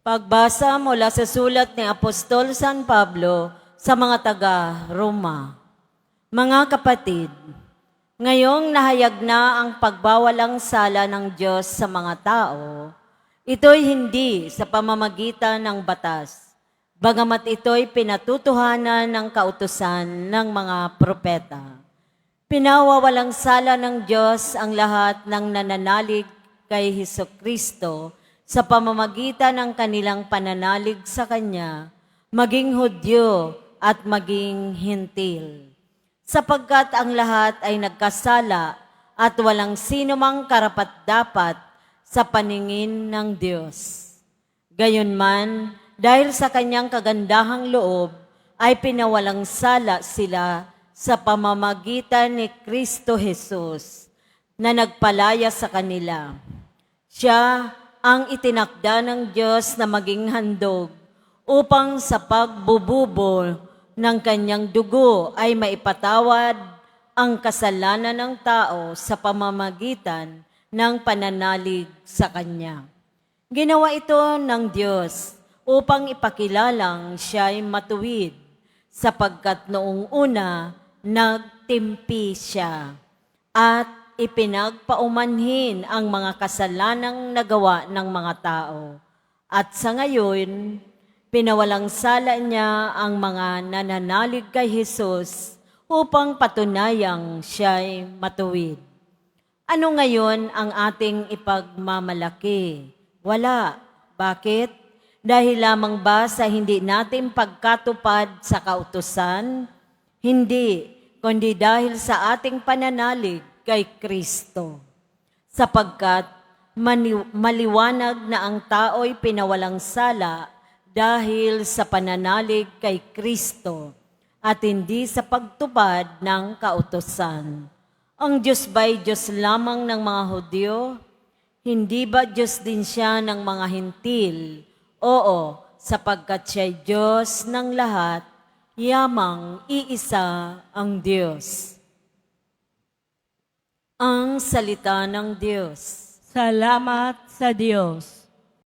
Pagbasa mula sa sulat ni Apostol San Pablo sa mga taga-Roma. Mga kapatid, ngayong nahayag na ang pagbawalang sala ng Diyos sa mga tao, ito'y hindi sa pamamagitan ng batas, bagamat ito'y pinatutuhanan ng kautusan ng mga propeta. Pinawawalang sala ng Diyos ang lahat ng nananalig kay Heso Kristo sa pamamagitan ng kanilang pananalig sa Kanya, maging Hudyo at maging Hintil. Sapagkat ang lahat ay nagkasala at walang sino mang karapat-dapat sa paningin ng Diyos. Gayunman, dahil sa kanyang kagandahang loob, ay pinawalang sala sila sa pamamagitan ni Kristo Jesus na nagpalaya sa kanila. Siya ang itinakda ng Diyos na maging handog upang sa pagbububo ng kanyang dugo ay maipatawad ang kasalanan ng tao sa pamamagitan ng pananalig sa Kanya. Ginawa ito ng Diyos upang ipakilalang siya'y matuwid sapagkat noong una nagtimpi siya at ipinagpaumanhin ang mga kasalanang nagawa ng mga tao. At sa ngayon, pinawalang sala niya ang mga nananalig kay Jesus upang patunayang siya'y matuwid. Ano ngayon ang ating ipagmamalaki? Wala. Bakit? Dahil lamang ba sa hindi natin pagkatupad sa kautusan? Hindi, kundi dahil sa ating pananalig kay Kristo. Sapagkat maliwanag na ang tao'y pinawalang sala dahil sa pananalig kay Kristo at hindi sa pagtupad ng kautosan. Ang Diyos ba'y Diyos lamang ng mga Hudyo? Hindi ba Diyos din siya ng mga hintil? Oo, sapagkat siya'y Diyos ng lahat, yamang iisa ang Diyos. Salita ng Diyos. Salamat sa Diyos.